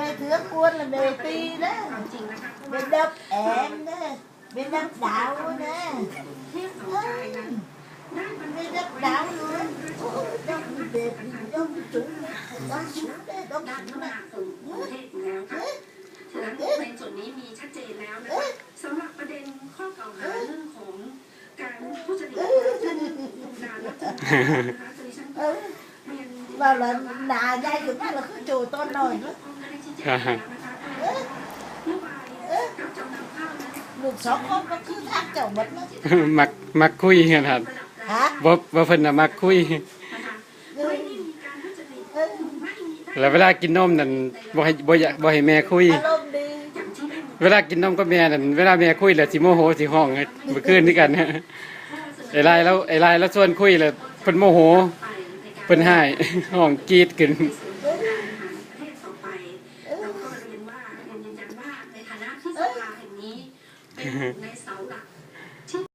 mẹ thưa cuốn là mẹ ti đó ความจริงนะคะเพราะ bên ว่า đắp em đó bên đắp đạo nè เทพสมชายนั้นได้บรรลุ bên đắp đạo luôn Ôi, đắp đẹp đắp chủ đắp xuống đây đắp ด้าน xuống พระ đây มหาสงฆ์กรุงเทพอยู่แล้วค่ะฉะนั้นในส่วนนี้มีชัดเจนแล้วนะคะสำหรับประเด็นข้อกล่าวหาเรื่องของการผู้จริตซึ่งองค์การและจัดนะคะดิฉัน Ừ, เรียน vào là nà dây của nó là cứ chù to nồi đó เมื่อวานกับจำนำข้าวนั้น được sáu con nó cứ thác chồng mất nó มักมักคุยกันครับ hả บ่บ่เพิ่นน่ะมักคุยนะคะไม่ได้มีการทุจริตไม่มีแล้วเวลากินนมนั่นบ่ให้บ่อยากบ่ให้แม่คุย alo đi อย่างที่ได้เวลากินนมกับแม่นั่นเวลาแม่คุยแล้วสิโมโหสิห้องเมื่อคืนนี่กันไอ้ลายแล้วไอ้ลายแล้วชวนคุยแล้วเพิ่นโมโหไปในการเพิ่นให้ ห้องกรีดขึ้น สภาแห่งนี้เป็นหนึ่งในเสาหลัก